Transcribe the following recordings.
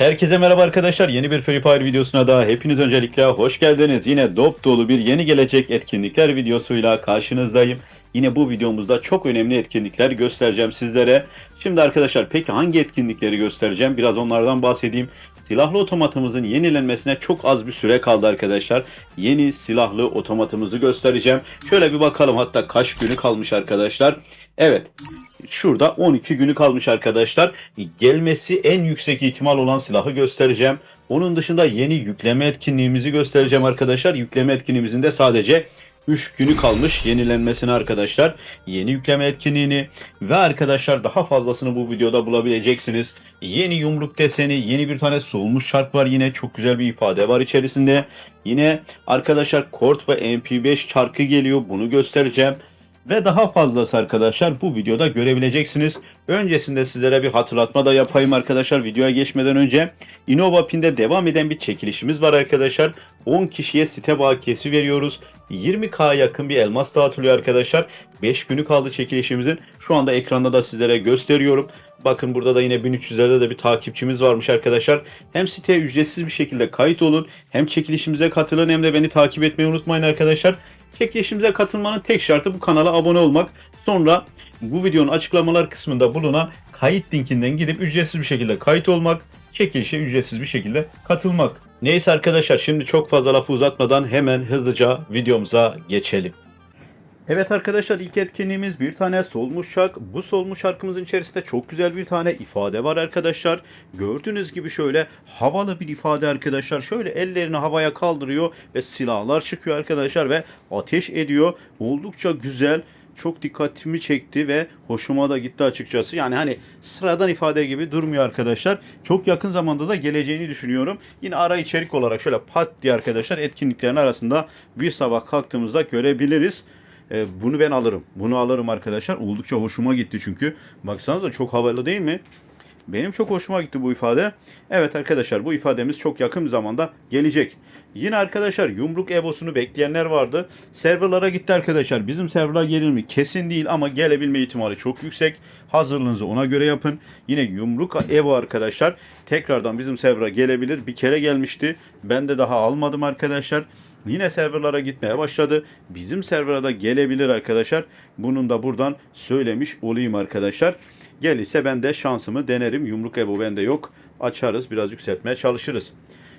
Herkese merhaba arkadaşlar. Yeni bir Free Fire videosuna daha hepiniz öncelikle hoş geldiniz. Yine dop dolu bir yeni gelecek etkinlikler videosuyla karşınızdayım. Yine bu videomuzda çok önemli etkinlikler göstereceğim sizlere. Şimdi arkadaşlar peki hangi etkinlikleri göstereceğim? Biraz onlardan bahsedeyim. Silahlı otomatımızın yenilenmesine çok az bir süre kaldı arkadaşlar. Yeni silahlı otomatımızı göstereceğim. Şöyle bir bakalım hatta kaç günü kalmış arkadaşlar. Evet şurada 12 günü kalmış arkadaşlar. Gelmesi en yüksek ihtimal olan silahı göstereceğim. Onun dışında yeni yükleme etkinliğimizi göstereceğim arkadaşlar. Yükleme etkinliğimizin de sadece 3 günü kalmış yenilenmesine arkadaşlar. Yeni yükleme etkinliğini ve arkadaşlar daha fazlasını bu videoda bulabileceksiniz. Yeni yumruk deseni, yeni bir tane solmuş şark var yine çok güzel bir ifade var içerisinde. Yine arkadaşlar Kort ve MP5 çarkı geliyor bunu göstereceğim. Ve daha fazlası arkadaşlar bu videoda görebileceksiniz. Öncesinde sizlere bir hatırlatma da yapayım arkadaşlar videoya geçmeden önce. Innova Pin'de devam eden bir çekilişimiz var arkadaşlar. 10 kişiye site bakiyesi veriyoruz. 20k yakın bir elmas dağıtılıyor arkadaşlar. 5 günü kaldı çekilişimizin. Şu anda ekranda da sizlere gösteriyorum. Bakın burada da yine 1300'lerde de bir takipçimiz varmış arkadaşlar. Hem siteye ücretsiz bir şekilde kayıt olun. Hem çekilişimize katılın hem de beni takip etmeyi unutmayın arkadaşlar. Çekilişimize katılmanın tek şartı bu kanala abone olmak. Sonra bu videonun açıklamalar kısmında bulunan kayıt linkinden gidip ücretsiz bir şekilde kayıt olmak. Çekilişe ücretsiz bir şekilde katılmak. Neyse arkadaşlar şimdi çok fazla lafı uzatmadan hemen hızlıca videomuza geçelim. Evet arkadaşlar ilk etkinliğimiz bir tane solmuş şark. Bu solmuş şarkımızın içerisinde çok güzel bir tane ifade var arkadaşlar. Gördüğünüz gibi şöyle havalı bir ifade arkadaşlar. Şöyle ellerini havaya kaldırıyor ve silahlar çıkıyor arkadaşlar ve ateş ediyor. Oldukça güzel çok dikkatimi çekti ve hoşuma da gitti açıkçası. Yani hani sıradan ifade gibi durmuyor arkadaşlar. Çok yakın zamanda da geleceğini düşünüyorum. Yine ara içerik olarak şöyle pat diye arkadaşlar etkinliklerin arasında bir sabah kalktığımızda görebiliriz. E, bunu ben alırım. Bunu alırım arkadaşlar. Oldukça hoşuma gitti çünkü. Baksanıza çok havalı değil mi? Benim çok hoşuma gitti bu ifade. Evet arkadaşlar bu ifademiz çok yakın zamanda gelecek. Yine arkadaşlar yumruk evosunu bekleyenler vardı. Serverlara gitti arkadaşlar. Bizim serverlar gelir mi? Kesin değil ama gelebilme ihtimali çok yüksek. Hazırlığınızı ona göre yapın. Yine yumruk evo arkadaşlar. Tekrardan bizim server'a gelebilir. Bir kere gelmişti. Ben de daha almadım arkadaşlar. Yine serverlara gitmeye başladı. Bizim server'a da gelebilir arkadaşlar. Bunun da buradan söylemiş olayım arkadaşlar. Gelirse ben de şansımı denerim. Yumruk evo bende yok. Açarız biraz yükseltmeye çalışırız.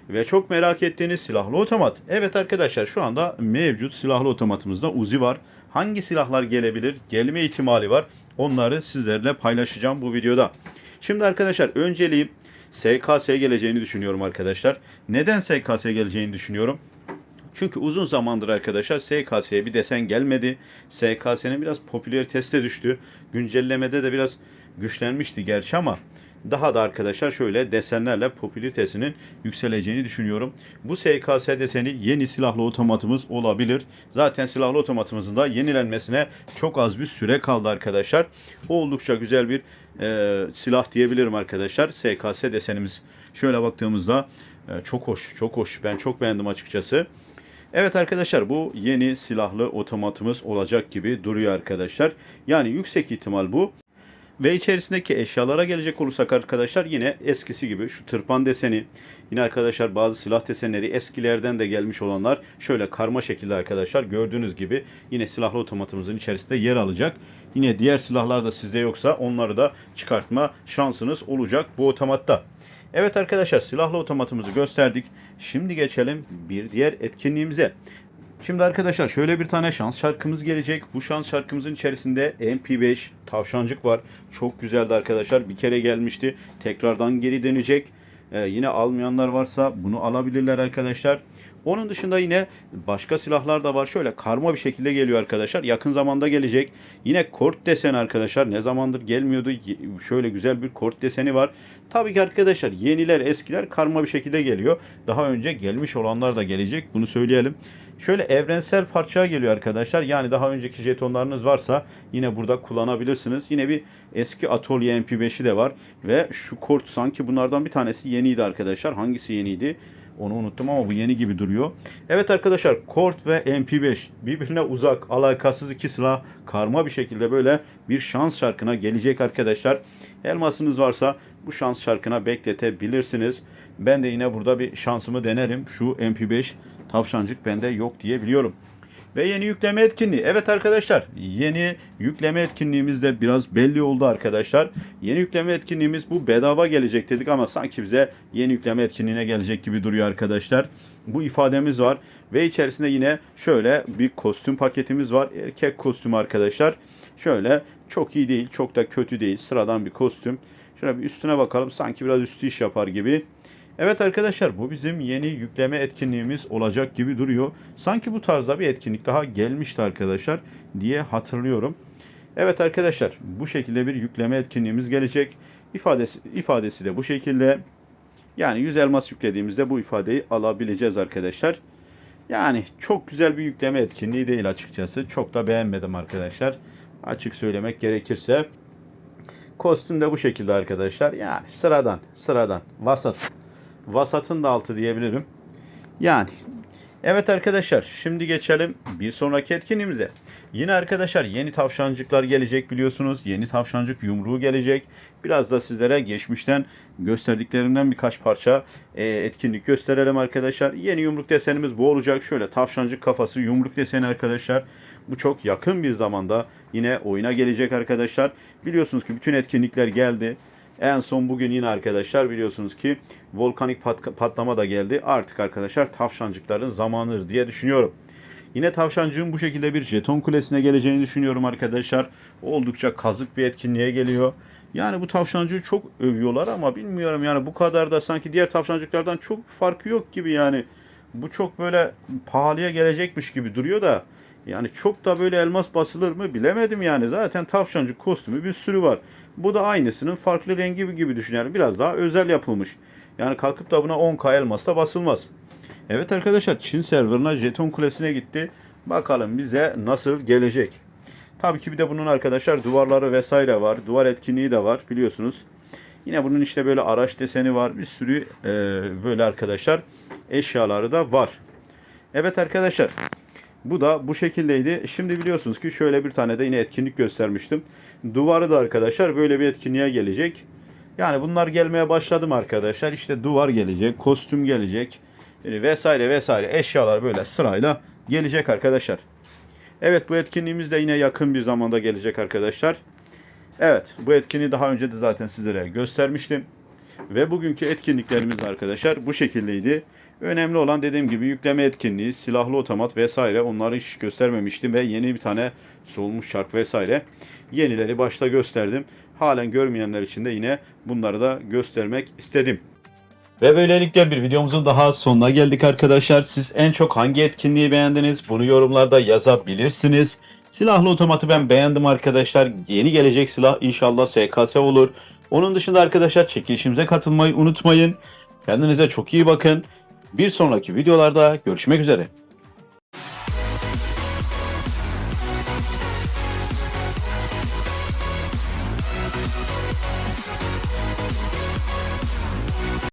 Ve çok merak ettiğiniz silahlı otomat. Evet arkadaşlar şu anda mevcut silahlı otomatımızda Uzi var. Hangi silahlar gelebilir? Gelme ihtimali var. Onları sizlerle paylaşacağım bu videoda. Şimdi arkadaşlar önceliğim SKS geleceğini düşünüyorum arkadaşlar. Neden SKS geleceğini düşünüyorum? Çünkü uzun zamandır arkadaşlar SKS'ye bir desen gelmedi. SKS'nin biraz popülaritesi düştü. Güncellemede de biraz güçlenmişti gerçi ama daha da arkadaşlar şöyle desenlerle popülaritesinin yükseleceğini düşünüyorum. Bu SKS deseni yeni silahlı otomatımız olabilir. Zaten silahlı otomatımızın da yenilenmesine çok az bir süre kaldı arkadaşlar. Oldukça güzel bir e, silah diyebilirim arkadaşlar. SKS desenimiz şöyle baktığımızda e, çok hoş, çok hoş. Ben çok beğendim açıkçası. Evet arkadaşlar bu yeni silahlı otomatımız olacak gibi duruyor arkadaşlar. Yani yüksek ihtimal bu. Ve içerisindeki eşyalara gelecek olursak arkadaşlar yine eskisi gibi şu tırpan deseni. Yine arkadaşlar bazı silah desenleri eskilerden de gelmiş olanlar şöyle karma şekilde arkadaşlar gördüğünüz gibi yine silahlı otomatımızın içerisinde yer alacak. Yine diğer silahlar da sizde yoksa onları da çıkartma şansınız olacak bu otomatta. Evet arkadaşlar silahlı otomatımızı gösterdik. Şimdi geçelim bir diğer etkinliğimize. Şimdi arkadaşlar şöyle bir tane şans şarkımız gelecek. Bu şans şarkımızın içerisinde MP5 tavşancık var. Çok güzeldi arkadaşlar. Bir kere gelmişti. Tekrardan geri dönecek. Ee, yine almayanlar varsa bunu alabilirler arkadaşlar. Onun dışında yine başka silahlar da var. Şöyle karma bir şekilde geliyor arkadaşlar. Yakın zamanda gelecek. Yine kort deseni arkadaşlar. Ne zamandır gelmiyordu. Şöyle güzel bir kort deseni var. Tabii ki arkadaşlar yeniler eskiler karma bir şekilde geliyor. Daha önce gelmiş olanlar da gelecek. Bunu söyleyelim. Şöyle evrensel parça geliyor arkadaşlar. Yani daha önceki jetonlarınız varsa yine burada kullanabilirsiniz. Yine bir eski Atölye MP5'i de var. Ve şu kort sanki bunlardan bir tanesi yeniydi arkadaşlar. Hangisi yeniydi? Onu unuttum ama bu yeni gibi duruyor. Evet arkadaşlar Kort ve MP5 birbirine uzak, alakasız iki silah karma bir şekilde böyle bir şans şarkına gelecek arkadaşlar. Elmasınız varsa bu şans şarkına bekletebilirsiniz. Ben de yine burada bir şansımı denerim. Şu MP5 tavşancık bende yok diye biliyorum. Ve yeni yükleme etkinliği. Evet arkadaşlar yeni yükleme etkinliğimiz de biraz belli oldu arkadaşlar. Yeni yükleme etkinliğimiz bu bedava gelecek dedik ama sanki bize yeni yükleme etkinliğine gelecek gibi duruyor arkadaşlar. Bu ifademiz var ve içerisinde yine şöyle bir kostüm paketimiz var. Erkek kostümü arkadaşlar. Şöyle çok iyi değil çok da kötü değil sıradan bir kostüm. Şöyle bir üstüne bakalım sanki biraz üstü iş yapar gibi. Evet arkadaşlar bu bizim yeni yükleme etkinliğimiz olacak gibi duruyor. Sanki bu tarzda bir etkinlik daha gelmişti arkadaşlar diye hatırlıyorum. Evet arkadaşlar bu şekilde bir yükleme etkinliğimiz gelecek. İfadesi, ifadesi de bu şekilde. Yani 100 elmas yüklediğimizde bu ifadeyi alabileceğiz arkadaşlar. Yani çok güzel bir yükleme etkinliği değil açıkçası. Çok da beğenmedim arkadaşlar. Açık söylemek gerekirse. Kostüm de bu şekilde arkadaşlar. Yani sıradan, sıradan, vasat vasatın da altı diyebilirim. Yani evet arkadaşlar şimdi geçelim bir sonraki etkinliğimize. Yine arkadaşlar yeni tavşancıklar gelecek biliyorsunuz. Yeni tavşancık yumruğu gelecek. Biraz da sizlere geçmişten gösterdiklerimden birkaç parça e, etkinlik gösterelim arkadaşlar. Yeni yumruk desenimiz bu olacak. Şöyle tavşancık kafası yumruk deseni arkadaşlar. Bu çok yakın bir zamanda yine oyuna gelecek arkadaşlar. Biliyorsunuz ki bütün etkinlikler geldi. En son bugün yine arkadaşlar biliyorsunuz ki volkanik pat- patlama da geldi. Artık arkadaşlar tavşancıkların zamanıdır diye düşünüyorum. Yine tavşancığın bu şekilde bir jeton kulesine geleceğini düşünüyorum arkadaşlar. Oldukça kazık bir etkinliğe geliyor. Yani bu tavşancığı çok övüyorlar ama bilmiyorum yani bu kadar da sanki diğer tavşancıklardan çok farkı yok gibi yani. Bu çok böyle pahalıya gelecekmiş gibi duruyor da yani çok da böyle elmas basılır mı bilemedim yani. Zaten tavşancık kostümü bir sürü var. Bu da aynısının farklı rengi gibi düşün biraz daha özel yapılmış. Yani kalkıp da buna 10k elmas da basılmaz. Evet arkadaşlar Çin serverına jeton kulesine gitti. Bakalım bize nasıl gelecek. Tabii ki bir de bunun arkadaşlar duvarları vesaire var. Duvar etkinliği de var biliyorsunuz. Yine bunun işte böyle araç deseni var. Bir sürü e, böyle arkadaşlar eşyaları da var. Evet arkadaşlar bu da bu şekildeydi. Şimdi biliyorsunuz ki şöyle bir tane de yine etkinlik göstermiştim. Duvarı da arkadaşlar böyle bir etkinliğe gelecek. Yani bunlar gelmeye başladım arkadaşlar. İşte duvar gelecek, kostüm gelecek e, vesaire vesaire eşyalar böyle sırayla gelecek arkadaşlar. Evet bu etkinliğimiz de yine yakın bir zamanda gelecek arkadaşlar. Evet bu etkinliği daha önce de zaten sizlere göstermiştim. Ve bugünkü etkinliklerimiz arkadaşlar bu şekildeydi. Önemli olan dediğim gibi yükleme etkinliği, silahlı otomat vesaire onları hiç göstermemiştim ve yeni bir tane solmuş şark vesaire yenileri başta gösterdim. Halen görmeyenler için de yine bunları da göstermek istedim. Ve böylelikle bir videomuzun daha sonuna geldik arkadaşlar. Siz en çok hangi etkinliği beğendiniz? Bunu yorumlarda yazabilirsiniz. Silahlı otomatı ben beğendim arkadaşlar. Yeni gelecek silah inşallah SKS olur. Onun dışında arkadaşlar çekilişimize katılmayı unutmayın. Kendinize çok iyi bakın. Bir sonraki videolarda görüşmek üzere.